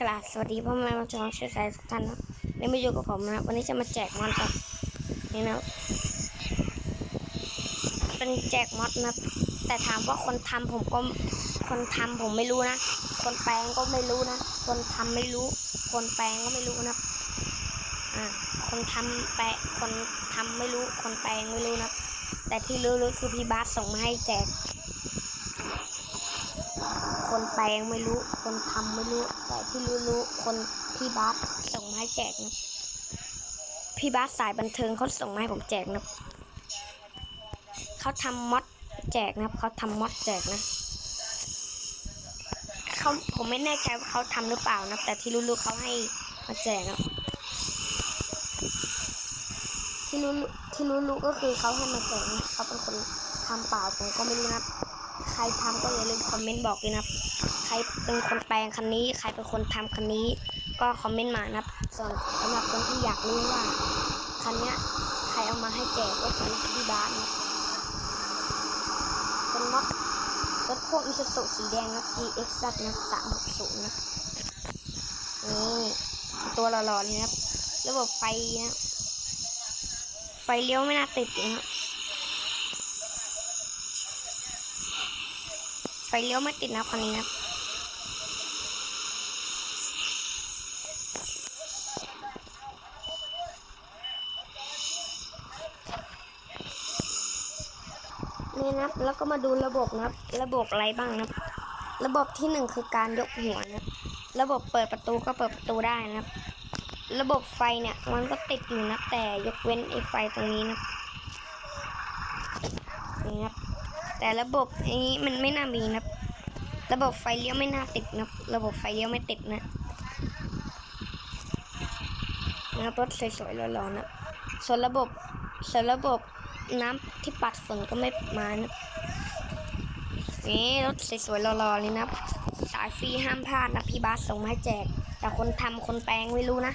กราบสวัสดีพ่อแม่มาชมเชื้อสายทุกท่านนะนี่มาอยู่กับผมนะวันนี้จะมาแจกมอดครับนี่นะเป็นแจกมอดนะแต่ถามว่าคนทำผมก็คนทำผมไม่รู้นะคนแปลงก็ไม่รู้นะคนทำไม่รู้ คนแปลงก็ไม่รู้นะอ่าคนทำแปลคนทำไม่รู้ คนแปลงไม่รู้นะแต่ที่รู้ๆคือพี่บาสส่งมาให้แจก คนแปลงไม่รู้ คนทำไม่รู้ แต่ที่รู้ๆคนพี่บาสส่งมาให้แจกนะพี่บาสสายบันเทิงเขาส่งมาให้ผมแจกนะเขาทำมอดแจกนะครับเขาทำมอดแจกนะเขาผมไม่แน่ใจว่าเขาทำหรือเปล่านะแต่ที่รู้ๆเขาให้มาแจกนะที่รู้ๆที่รู้ๆก็คือเขาให้มาแจกนะเขาเป็นคนทำเปล่าผมก็ไม่รู้นะ ใครทำก็อย่าลืมคอมเมนต์บอกด้วยนะครับ ใครเป็นคนแปลงคันนี้ ใครเป็นคนทำคันนี้ ก็คอมเมนต์มานะครับ ส่วนสำหรับคนที่อยากรู้ว่าคันนี้ใครเอามาให้แจกก็คือพี่บาสนะครับเป็นรถรถพวกอิซูซุสีแดงนะ GX นะสามหกศูนย์นะนี่ตัวหล่อๆเลยนะครับ ระบบไฟนะ ไฟเลี้ยวไม่น่าติดเลยนะครับ ไฟเลี้ยวไม่ติดนะคันนี้นะนี่นะแล้วก็มาดูระบบนะระบบอะไรบ้างนะระบบที่หนึ่งคือการยกหัวนะระบบเปิดประตูก็เปิดประตูได้นะระบบไฟเนี่ยมันก็ติดอยู่นะแต่ยกเว้นไอ้ไฟตรงนี้นะนี่นะ แต่ระบบไอ้นี้มันไม่น่ามีนะระบบไฟเลี้ยวไม่น่าติดนะระบบไฟเลี้ยวไม่ติดนะนะรถสวยๆร้อนๆนะส่วนระบบส่วนระบบน้ำที่ปัดฝนก็ไม่มานะนี่รถสวยๆรอๆเลยนะสายฟรีห้ามพลาดนะพี่บาสส่งมาให้แจก แต่คนทำคนแปลงไม่รู้นะ